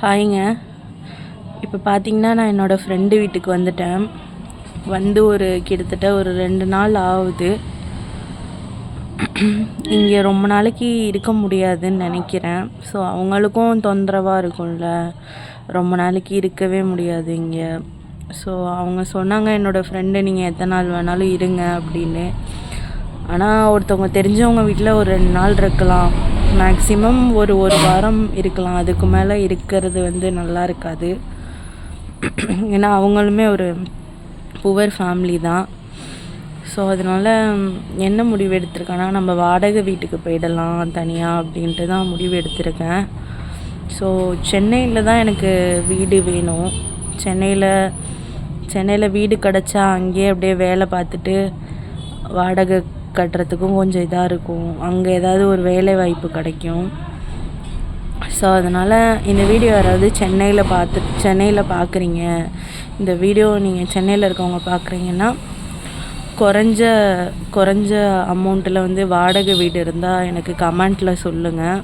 ஹாய்ங்க. இப்போ பார்த்தீங்கன்னா நான் என்னோடய ஃப்ரெண்டு வீட்டுக்கு வந்துட்டேன். வந்து ஒரு கிட்டத்தட்ட ஒரு ரெண்டு நாள் ஆகுது. இங்கே ரொம்ப நாளைக்கு இருக்க முடியாதுன்னு நினைக்கிறேன். ஸோ அவங்களுக்கும் தொந்தரவாக இருக்கும்ல. ரொம்ப நாளைக்கு இருக்கவே முடியாது இங்கே. ஸோ அவங்க சொன்னாங்க என்னோடய ஃப்ரெண்டு நீங்கள் எத்தனை நாள் வேணாலும் இருங்க அப்படின்னு. ஆனால் ஒருத்தவங்க தெரிஞ்சவங்க வீட்டில் ஒரு ரெண்டு நாள் இருக்கலாம். மேக்ஸிமம் ஒரு ஒரு வாரம் இருக்கலாம். அதுக்கு மேலே இருக்கிறது வந்து நல்லா இருக்காது. ஏன்னா அவங்களுமே ஒரு புவர் ஃபேமிலி தான். ஸோ அதனால் என்ன முடிவு எடுத்திருக்கேன்னா நம்ம வாடகை வீட்டுக்கு போயிடலாம் தனியாக அப்படின்ட்டு தான் முடிவு எடுத்திருக்கேன். ஸோ சென்னையில் தான் எனக்கு வீடு வேணும். சென்னையில் சென்னையில் வீடு கிடச்சா அங்கேயே அப்படியே வேலை பார்த்துட்டு வாடகை கட்டுறதுக்கும் கொஞ்சம் இதாக இருக்கும். அங்கே ஏதாவது ஒரு வேலை வாய்ப்பு கிடைக்கும். ஸோ அதனால் இந்த வீடியோ யாராவது சென்னையில் பார்த்து சென்னையில் பார்க்குறீங்க. இந்த வீடியோ நீங்கள் சென்னையில் இருக்கவங்க பார்க்குறீங்கன்னா குறைஞ்ச குறைஞ்ச அமௌண்ட்டில் வந்து வாடகை வீடு இருந்தால் எனக்கு கமெண்ட்டில் சொல்லுங்கள்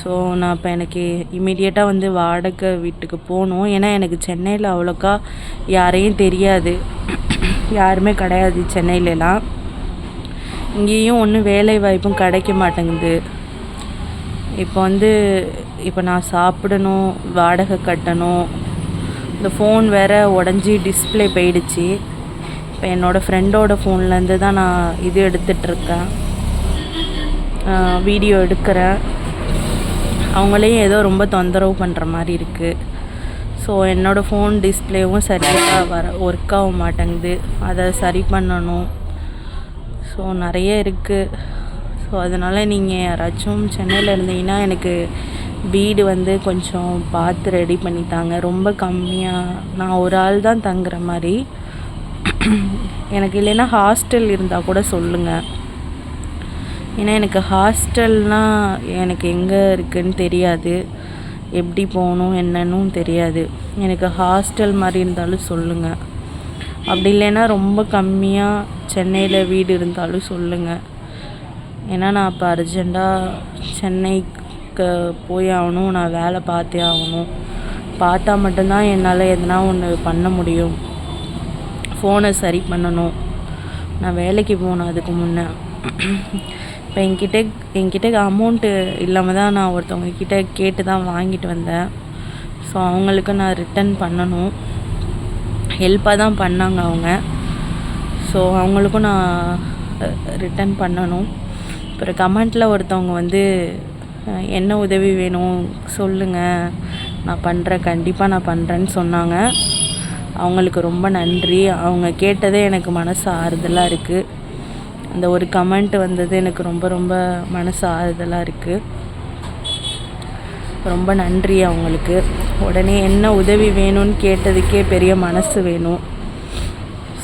ஸோ நான் இப்போ எனக்கு இமீடியட்டாக வந்து வாடகை வீட்டுக்கு போகணும். ஏன்னா எனக்கு சென்னையில் அவ்வளோக்கா யாரையும் தெரியாது. யாருமே கிடையாது சென்னையிலலாம். இங்கேயும் ஒன்றும் வேலை வாய்ப்பும் கிடைக்க மாட்டேங்குது. இப்போ வந்து இப்போ நான் சாப்பிடணும் வாடகை கட்டணும். இந்த ஃபோன் வேறு உடஞ்சி டிஸ்பிளே போயிடுச்சு. இப்போ என்னோடய ஃப்ரெண்டோட ஃபோன்லேருந்து தான் நான் இது எடுத்துகிட்ருக்கேன் வீடியோ எடுக்கிறேன். அவங்களையும் ஏதோ ரொம்ப தொந்தரவு பண்ணுற மாதிரி இருக்குது ஸோ என்னோடய ஃபோன் டிஸ்பிளேவும் சரியாக வர ஒர்க் ஆக மாட்டேங்குது. அதை சரி பண்ணணும். ஸோ நிறைய இருக்குது ஸோ அதனால் நீங்கள் யாராச்சும் சென்னையில் இருந்தீங்கன்னா எனக்கு வீடு வந்து கொஞ்சம் பார்த்து ரெடி பண்ணித்தாங்க ரொம்ப கம்மியாக நான் ஒரு ஆள் தான் தங்குற மாதிரி. எனக்கு இல்லைன்னா ஹாஸ்டல் இருந்தால் கூட சொல்லுங்கள் ஏன்னா எனக்கு ஹாஸ்டல்னால் எனக்கு எங்கே இருக்குதுன்னு தெரியாது. எப்படி போகணும் என்னன்னும் தெரியாது. எனக்கு ஹாஸ்டல் மாதிரி இருந்தாலும் சொல்லுங்கள் அப்படி இல்லைன்னா ரொம்ப கம்மியாக சென்னையில் வீடு இருந்தாலும் சொல்லுங்கள் ஏன்னா நான் இப்போ அர்ஜெண்ட்டாக சென்னைக்கு போய் ஆகணும். நான் வேலை பார்த்தே ஆகணும். பார்த்தா மட்டும்தான் என்னால் எதனா ஒன்று பண்ண முடியும். ஃபோனை சரி பண்ணணும். நான் வேலைக்கு போகணும் அதுக்கு முன்னே. இப்போ என்கிட்ட என்கிட்ட அமௌண்ட்டு இல்லாமல் தான் நான் ஒருத்தவங்க கிட்டே கேட்டு தான் வாங்கிட்டு வந்தேன். ஸோ அவங்களுக்கு நான் ரிட்டன் பண்ணணும். ஹெல்ப்பாக தான் பண்ணாங்க அவங்க. ஸோ அவங்களுக்கும் நான் ரிட்டன் பண்ணணும். அப்புறம் கமெண்ட்டில் ஒருத்தவங்க வந்து என்ன உதவி வேணும் சொல்லுங்கள் நான் பண்ணுறேன் கண்டிப்பாக நான் பண்ணுறேன்னு சொன்னாங்க. அவங்களுக்கு ரொம்ப நன்றி. அவங்க கேட்டதே எனக்கு மனசு ஆறுதலாக இருக்குது அந்த ஒரு கமெண்ட் வந்தது எனக்கு ரொம்ப ரொம்ப மனசு ஆறுதலாக இருக்குது ரொம்ப நன்றி அவங்களுக்கு. உடனே என்ன உதவி வேணும்னு கேட்டதுக்கே பெரிய மனசு வேணும்.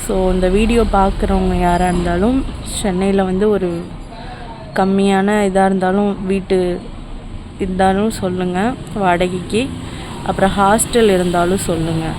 ஸோ இந்த வீடியோ பார்க்குறவங்க யாராக இருந்தாலும் சென்னையில் வந்து ஒரு கம்மியான இதாக இருந்தாலும் வீட்டு இருந்தாலும் சொல்லுங்கள் வாடகைக்கு. அப்புறம் ஹாஸ்டல் இருந்தாலும் சொல்லுங்கள்